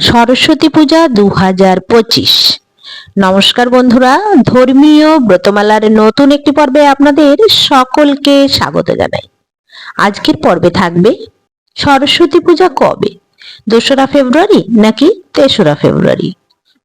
সরস্বতী পূজা দু পঁচিশ। নমস্কার বন্ধুরা, ধর্মীয় ব্রতমালার নতুন একটি পর্বে আপনাদের সকলকে স্বাগত জানাই। আজকের পর্বে থাকবে সরস্বতী পূজা কবে? দোসরা ফেব্রুয়ারি নাকি তেসরা ফেব্রুয়ারি?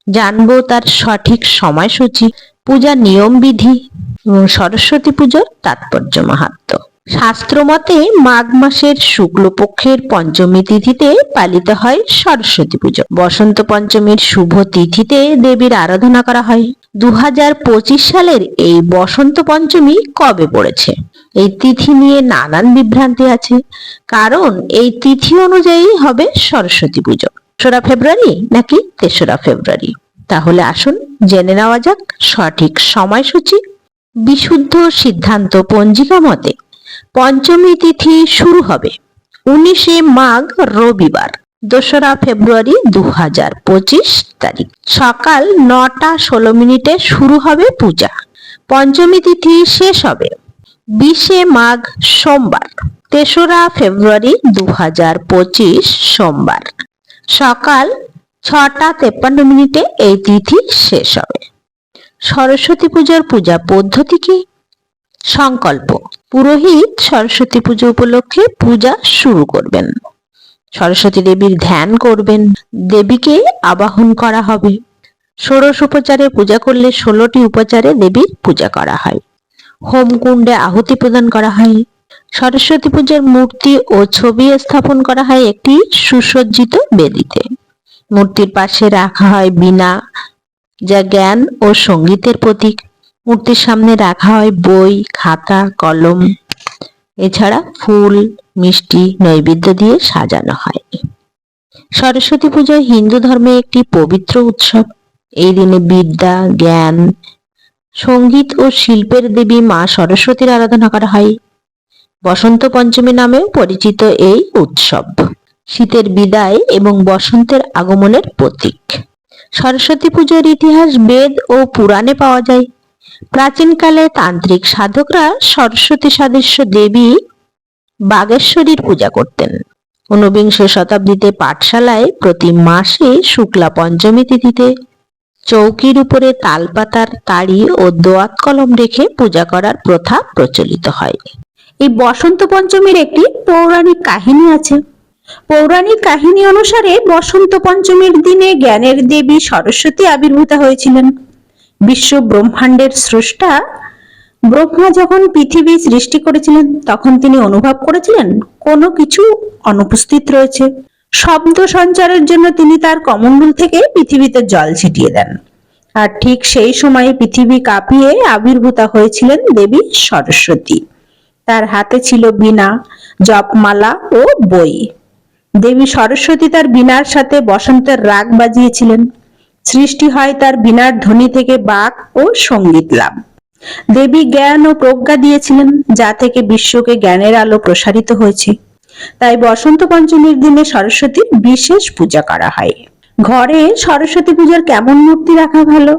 জানব তার সঠিক সময়সূচি পূজার নিয়ম বিধি এবং সরস্বতী পুজোর তাৎপর্য মাহাত্ম্য শাস্ত্র মতে মাঘ মাসের শুক্লপক্ষের পঞ্চমী তিথিতে পালিত হয় সরস্বতী পুজো। বসন্ত পঞ্চমীর শুভ তিথিতে দেবীর আরাধনা করা হয়। দু হাজার পঁচিশ সালের এই বসন্ত পঞ্চমী কবে পড়েছে? এই তিথি নিয়ে নানান বিভ্রান্তি আছে। কারণ এই তিথি অনুযায়ী হবে সরস্বতী পুজো। তেসরা ফেব্রুয়ারি নাকি তেসরা ফেব্রুয়ারি? তাহলে আসুন জেনে নেওয়া যাক সঠিক সময়সূচি। বিশুদ্ধ সিদ্ধান্ত পঞ্জিকা মতে পঞ্চমী তিথি শুরু হবে। উনিশে মাঘ রবিবার, দোসরা ফেব্রুয়ারি দু হাজার পঁচিশ তারিখ। সকাল নটা ষোলো মিনিটে শুরু হবে পূজা। পঞ্চমী তিথি শেষ হবে বিশে মাঘ সোমবার, তেসরা ফেব্রুয়ারি দু হাজার পঁচিশ সোমবার। সকাল ছটা তেপ্পান্ন মিনিটে এই তিথি শেষ হবে। সরস্বতী পূজার পূজা পদ্ধতি কি? সংকল্প। পুরোহিত সরস্বতী পুজো উপলক্ষে পূজা শুরু করবেন। সরস্বতী দেবীর ধ্যান করবেন। দেবীকে আবাহন করা হবে। ষোড়শ উপচারে পূজা করলে ষোলোটি উপচারে দেবীর পূজা করা হয়। হোমকুণ্ডে আহুতি প্রদান করা হয়। সরস্বতী পূজার মূর্তি ও ছবি স্থাপন করা হয় একটি সুসজ্জিত বেদিতে। মূর্তির পাশে রাখা হয় বীণা, যা জ্ঞান ও সঙ্গীতের প্রতীক। মূর্তির সামনে রাখা হয় বই, খাতা, কলম। এছাড়া ফুল, মিষ্টি, নৈবেদ্য দিয়ে সাজানো হয়। সরস্বতী পূজা হিন্দু ধর্মে একটি পবিত্র উৎসব। এই দিনে বিদ্যা, জ্ঞান, সংগীত ও শিল্পের দেবী মা সরস্বতীর আরাধনা করা হয়। বসন্ত পঞ্চমী নামেও পরিচিত এই উৎসব। শীতের বিদায় এবং বসন্তের আগমনের প্রতীক। সরস্বতী পুজোর ইতিহাস, বেদ ও পুরাণে পাওয়া যায়। প্রাচীনকালে তান্ত্রিক সাধকরা সরস্বতী সাদৃশ্য দেবী বাগেশ্বরীর পূজা করতেন। ঊনবিংশ শতাব্দীতে পাঠশালায় প্রতি মাসে শুক্লা পঞ্চমী তিথিতে চৌকির উপরে তালপাতার তাড়ি ও দোয়াত কলম রেখে পূজা করার প্রথা প্রচলিত হয়। এই বসন্ত পঞ্চমীর একটি পৌরাণিক কাহিনী আছে। পৌরাণিক কাহিনী অনুসারে বসন্ত পঞ্চমীর দিনে জ্ঞানের দেবী সরস্বতী আবির্ভূত হয়েছিলেন। বিশ্ব ব্রহ্মাণ্ডের স্রষ্টা, ব্রহ্মা যখন পৃথিবী সৃষ্টি করেছিলেন, তখন তিনি অনুভব করেছিলেন, কোনো কিছু অনুপস্থিত রয়েছে। শব্দ সঞ্চারের জন্য তিনি তার কমণ্ডল থেকে পৃথিবীতে জল ছিটিয়ে দেন। আর ঠিক সেই সময়ে পৃথিবী কাঁপিয়ে আবির্ভূতা হয়েছিলেন দেবী সরস্বতী। তার হাতে ছিল বীণা, জপমালা ও বই। দেবী সরস্বতী তার বীণার সাথে বসন্তের রাগ বাজিয়েছিলেন। সৃষ্টি হয় তার বীণার ধ্বনি থেকে বাক ও সংগীত লাভ। দেবী জ্ঞান ও প্রজ্ঞা দিয়েছিলেন, যা থেকে বিশ্বকে জ্ঞানের আলো প্রসারিত হয়েছে। তাই বসন্ত পঞ্চমীর দিনে সরস্বতীর বিশেষ পূজা করা হয়। ঘরে সরস্বতী পূজার কেমন মূর্তি রাখা ভালো?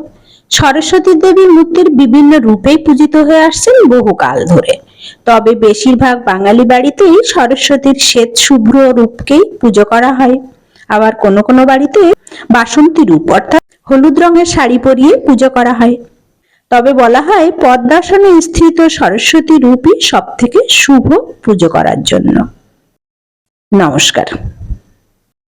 সরস্বতী দেবীর মূর্তির বিভিন্ন রূপেই পূজিত হয়ে আসছেন বহুকাল ধরে। তবে বেশিরভাগ বাঙালি বাড়িতেই সরস্বতীর শ্বেত শুভ্র রূপকেই পুজো করা হয়। আবার কোনো কোনো বাড়িতে বাসন্তী রূপ, অর্থাৎ হলুদ রঙের শাড়ি পরিয়ে পুজো করা হয়। তবে বলা হয়, পদ্মাসনে স্থিত সরস্বতী রূপই সব থেকে শুভ পুজো করার জন্য। নমস্কার।